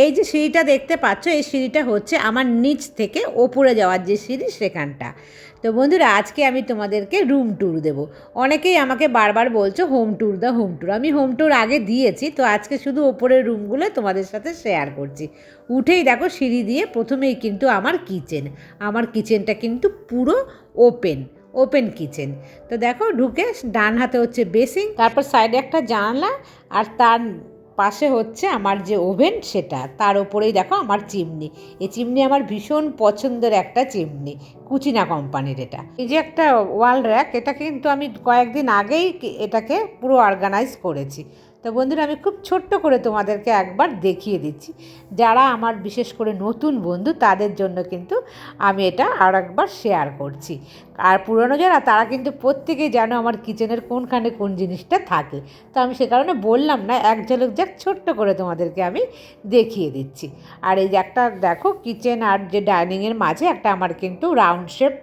এই যে সিঁড়িটা দেখতে পাচ্ছ, এই সিঁড়িটা হচ্ছে আমার নিচ থেকে ওপরে যাওয়ার যে সিঁড়ি সেখানটা। তো বন্ধুরা, আজকে আমি তোমাদেরকে রুম ট্যুর দেব। অনেকেই আমাকে বারবার বলছো হোম ট্যুর দা হোম ট্যুর আমি হোম ট্যুর আগে দিয়েছি, তো আজকে শুধু ওপরের রুমগুলো তোমাদের সাথে শেয়ার করছি। উঠেই দেখো সিঁড়ি দিয়ে প্রথমেই কিন্তু আমার কিচেন আমার কিচেনটা কিন্তু পুরো ওপেন ওপেন কিচেন তো দেখো, ঢুকে ডান হাতে হচ্ছে বেসিং তারপর সাইডে একটা জানলা, আর তার পাশে হচ্ছে আমার যে ওভেন সেটা, তার ওপরেই দেখো আমার চিমনি। এই চিমনি আমার ভীষণ পছন্দের একটা চিমনি, কুচিনা কোম্পানির এটা। এই যে একটা ওয়াল র্যাক, এটা কিন্তু আমি কয়েকদিন আগেই এটাকে পুরো অর্গানাইজ করেছি। তো বন্ধুরা, আমি খুব ছোট্ট করে তোমাদেরকে একবার দেখিয়ে দিচ্ছি। যারা আমার বিশেষ করে নতুন বন্ধু, তাদের জন্য কিন্তু আমি এটা আর একবার শেয়ার করছি। আর পুরনো যারা, তারা কিন্তু প্রত্যেকেই জানো আমার কিচেনের কোনখানে কোন জিনিসটা থাকে। তো আমি সে কারণে বললাম না, এক ঝলক যাক ছোট্ট করে তোমাদেরকে আমি দেখিয়ে দিচ্ছি। আর এই যে একটা দেখো, কিচেন আর যে ডাইনিংয়ের মাঝে একটা আমার কিন্তু রাউন্ড শেপ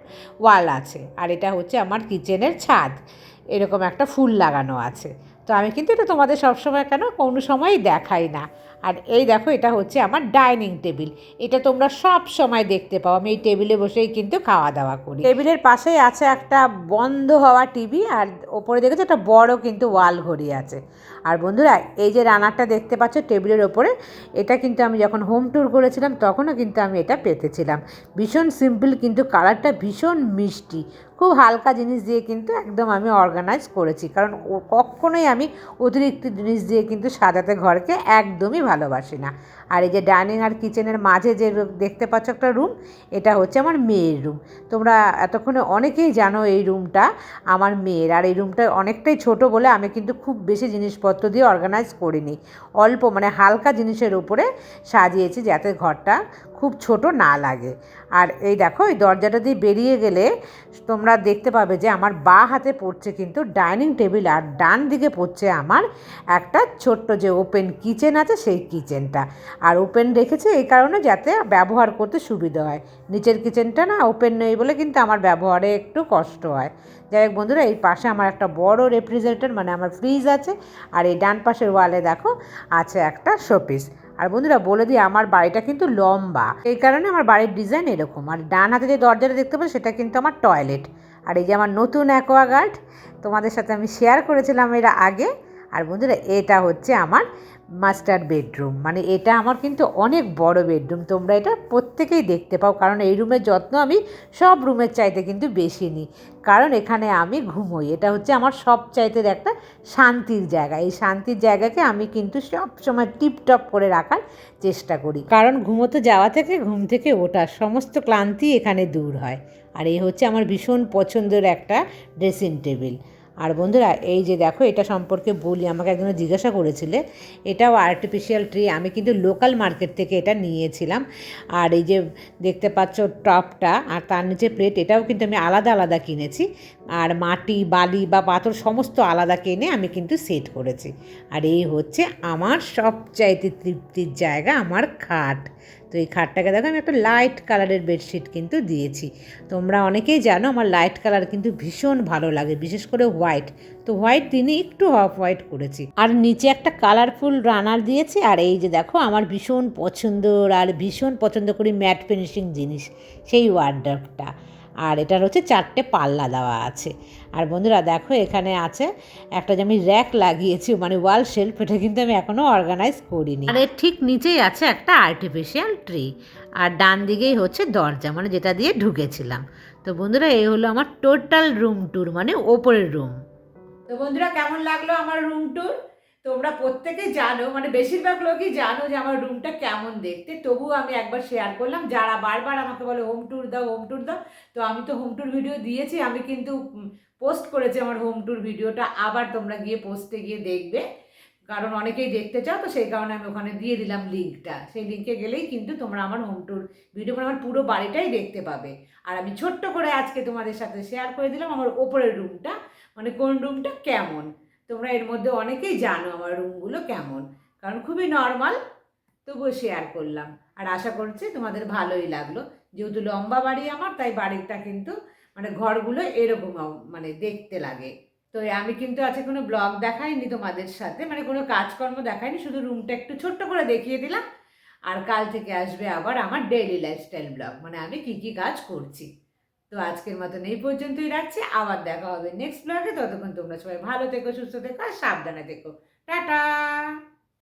ওয়াল আছে। আর এটা হচ্ছে আমার কিচেনের ছাদ। এরকম একটা ফুল লাগানো আছে। তো আমি কিন্তু এটা তোমাদের সবসময় কেন কোনো সময়ই দেখাই না। আর এই দেখো, এটা হচ্ছে আমার ডাইনিং টেবিল। এটা তোমরা সব সময় দেখতে পাও। আমি এই টেবিলে বসেই কিন্তু খাওয়া দাওয়া করি। টেবিলের পাশেই আছে একটা বন্ধ হওয়া টিভি আর ওপরে দেখেছ একটা বড় কিন্তু ওয়াল ঘড়ি আছে। আর বন্ধুরা, এই যে রানারটা দেখতে পাচ্ছ টেবিলের ওপরে, এটা কিন্তু আমি যখন হোম ট্যুর করেছিলাম, তখনও কিন্তু আমি এটা পেতেছিলাম। ভীষণ সিম্পল কিন্তু কালারটা ভীষণ মিষ্টি। খুব হালকা জিনিস দিয়ে কিন্তু একদম আমি অর্গানাইজ করেছি। কারণ কখনোই আমি অতিরিক্ত জিনিস দিয়ে কিন্তু সাজাতে ঘরকে একদমই ভালোবাসি না। আর এই যে ডাইনিং আর কিচেনের মাঝে যে দেখতে পাচ্ছ একটা রুম, এটা হচ্ছে আমার মেয়ের রুম। তোমরা এতক্ষণে অনেকেই জানো এই রুমটা আমার মেয়ের। আর এই রুমটা অনেকটাই ছোট বলে আমি কিন্তু খুব বেশি জিনিসপত্র দিয়ে অর্গানাইজ করিনি। অল্প মানে হালকা জিনিসের উপরে সাজিয়েছি যাতে ঘরটা খুব ছোট না লাগে। আর এই দেখো, এই দরজাটা দিয়ে বেরিয়ে গেলে তোমরা দেখতে পাবে যে আমার বা হাতে পড়ছে কিন্তু ডাইনিং টেবিল আর ডান দিকে পড়ছে আমার একটা ছোট্ট যে ওপেন কিচেন আছে সেই কিচেনটা। আর ওপেন রেখেছে এই কারণে যাতে ব্যবহার করতে সুবিধা হয়। নিচের কিচেনটা না ওপেন নেই বলে কিন্তু আমার ব্যবহারে একটু কষ্ট হয়। যাই হোক বন্ধুরা, এই পাশে আমার একটা বড় রেফ্রিজারেটর মানে আমার ফ্রিজ আছে। আর এই ডান পাশের ওয়ালে দেখো, আছে একটা শোপিস। আর বন্ধুরা বলে দিই, আমার বাড়িটা কিন্তু লম্বা। এই কারণে আমার বাড়ির ডিজাইন এরকম। আর ডান হাতে যে দরজাটা দেখতে পাবো সেটা কিন্তু আমার টয়লেট আর এই যে আমার নতুন অ্যাকোয়াগার্ড তোমাদের সাথে আমি শেয়ার করেছিলাম এর আগে। আর বন্ধুরা, এটা হচ্ছে আমার মাস্টার বেডরুম মানে এটা আমার কিন্তু অনেক বড় বেডরুম তোমরা এটা প্রত্যেকেই দেখতে পাও, কারণ এই রুমের যত্ন আমি সব রুমের চাইতে কিন্তু বেশি নিই। কারণ এখানে আমি ঘুমোই। এটা হচ্ছে আমার সব চাইতে একটা শান্তির জায়গা। এই শান্তির জায়গাকে আমি কিন্তু সব সময় টিপটপ করে রাখার চেষ্টা করি। কারণ ঘুমোতে যাওয়া থেকে, ঘুম থেকে ওঠা সমস্ত ক্লান্তি এখানে দূর হয়। আর এই হচ্ছে আমার ভীষণ পছন্দের একটা ড্রেসিং টেবিল আর বন্ধুরা, এই যে দেখো, এটা সম্পর্কে বলি, আমাকে একজন জিজ্ঞাসা করেছিলে, এটাও আর্টিফিশিয়াল ট্রি আমি কিন্তু লোকাল মার্কেট থেকে এটা নিয়েছিলাম। আর এই যে দেখতে পাচ্ছ টপটা, আর তার নিচে প্লেট এটাও কিন্তু আমি আলাদা আলাদা কিনেছি। আর মাটি, বালি বা পাথর সমস্ত আলাদা কিনে আমি কিন্তু সেট করেছি। আর এই হচ্ছে আমার সবচাইতে তৃপ্তির জায়গা, আমার খাট। তো এই খাটটাকে দেখো, আমি একটা লাইট কালারের বেডশিট কিন্তু দিয়েছি। তোমরা অনেকেই জানো আমার লাইট কালার কিন্তু ভীষণ ভালো লাগে, বিশেষ করে হোয়াইট তো হোয়াইট দিনে একটু অফ হোয়াইট করেছি। আর নিচে একটা কালারফুল রানার দিয়েছি, আর এই যে দেখো, আমার ভীষণ পছন্দর আর ভীষণ পছন্দ করি ম্যাট ফিনিশিং জিনিস, সেই ওয়ার্ড্রপটা আর এটার হচ্ছে চারটে পাল্লা দেওয়া আছে। আর বন্ধুরা দেখো এখানে আছে একটা যে আমি র্যাক লাগিয়েছি মানে ওয়াল শেলফ এটা কিন্তু আমি এখনও অর্গানাইজ করিনি। আর এর ঠিক নিচেই আছে একটা আর্টিফিশিয়াল ট্রি আর ডান দিকেই হচ্ছে দরজা মানে যেটা দিয়ে ঢুকেছিলাম। তো বন্ধুরা এই হলো আমার টোটাল রুম ট্যুর মানে ওপরের রুম তো বন্ধুরা কেমন লাগল আমার রুম ট্যুর তোমরা প্রত্যেকেই জানো মানে বেশিরভাগ লোকই জানো যে আমার রুমটা কেমন দেখতে। তবুও আমি একবার শেয়ার করলাম, যারা বারবার আমাকে বলে হোম ট্যুর দাও হোম ট্যুর দাও, তো আমি তো হোম ট্যুর ভিডিও দিয়েছি, আমি কিন্তু পোস্ট করেছি আমার হোম ট্যুর ভিডিওটা আবার তোমরা গিয়ে পোস্টে গিয়ে দেখবে। কারণ অনেকেই দেখতে চাও, তো সেই কারণে আমি ওখানে দিয়ে দিলাম লিঙ্কটা সেই লিঙ্কে গেলেই কিন্তু তোমরা আমার হোম ট্যুর ভিডিও করে আমার পুরো বাড়িটাই দেখতে পাবে। আর আমি ছোট্ট করে আজকে তোমাদের সাথে শেয়ার করে দিলাম আমার ওপরের রুমটা মানে কোন রুমটা কেমন। তোমরা এর মধ্যে অনেকেই জানো আমার রুমগুলো কেমন। কারণ খুবই নর্মাল তবুও শেয়ার করলাম। আর আশা করছি তোমাদের ভালোই লাগল। যেহেতু লম্বা বাড়ি আমার, তাই বাড়িটা কিন্তু মানে ঘরগুলো এরকম মানে দেখতে লাগে। তো আমি কিন্তু আজকে কোনো ব্লগ দেখাইনি তোমাদের সাথে মানে কোনো কাজকর্ম দেখাইনি, শুধু রুমটা একটু ছোট্ট করে দেখিয়ে দিলাম। আর কাল থেকে আসবে আবার আমার ডেইলি লাইফস্টাইল ব্লগ মানে আমি কি কি কাজ করছি। তো আজকের মতন এই পর্যন্তই রাখছি। আবার দেখা হবে নেক্সট ব্লগে ততক্ষণ তোমরা সবাই ভালো থেকো, সুস্থ থেকো আর সাবধানে থেকো। টাটা!